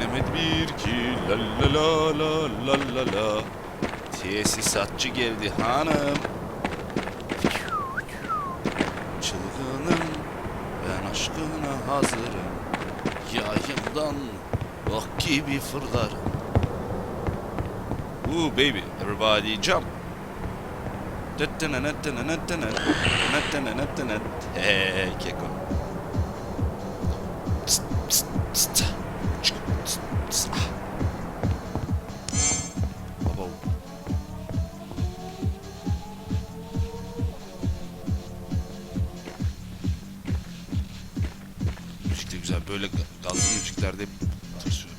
Denemedi bir ki la la la la la la la. Tesisatçı geldi hanım. Çılgınım ben aşkına hazırım. Yayından ok gibi fırlarım. Ooh baby everybody jump. Hey keko güzel. Böyle ga- gazlı müziklerde tırsıyorum.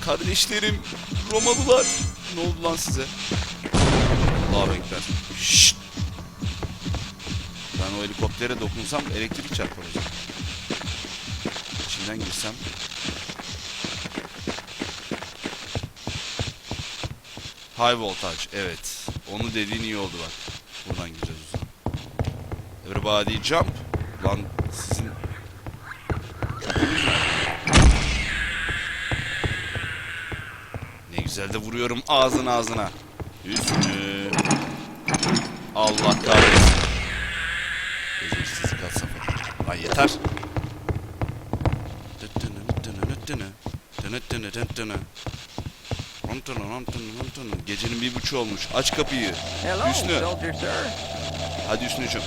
Kardeşlerim, Romalılar. Ne oldu lan size? Allahu Ekber. Şşt. Ben o helikoptere dokunsam elektrik çarpar o zaman. İçinden girsem. High voltage, evet. Onu dediğin iyi oldu bak. Buradan gireceğiz o zaman. Everybody jump. Lan sizin... Ne güzel de vuruyorum ağzın ağzına. Üstünü. Allah kahretsin. Beceriksizlik safhada. Lan yeter. Gecenin bir buçuğu olmuş. Aç kapıyı. Hello, Hüsnü. soldier sir. Hadi Hüsnü'cüm.